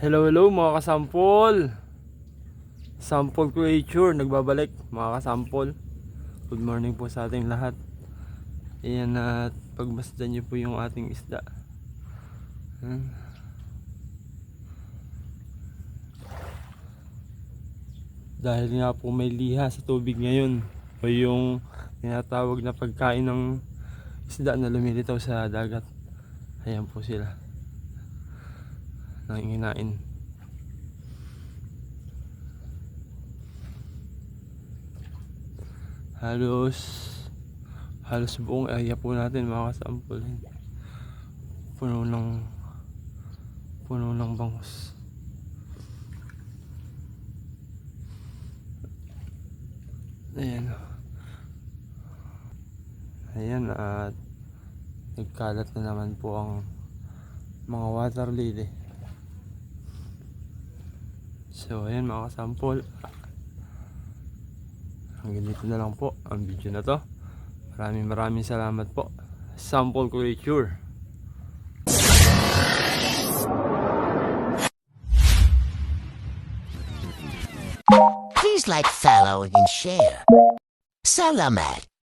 Hello, hello mga kasampol. Sample Creature, nagbabalik mga kasampol. Good morning po sa ating lahat. Ayan at pagmasdan niyo po yung ating isda. Dahil nga po may liha sa tubig ngayon o yung tinatawag na pagkain ng isda na lumilitaw sa dagat. Ayan po sila. Nanginginain. Halos halos buong area po natin mga kasampol. Puno ng puno ng bangus. Ayan. Ayan at nagkalat na naman po ang mga water lily. So ayan mga kasampol. Hanggang dito na lang po ang video na to. Maraming maraming salamat po. Sample Creature. Please like, follow, and share. Salamat.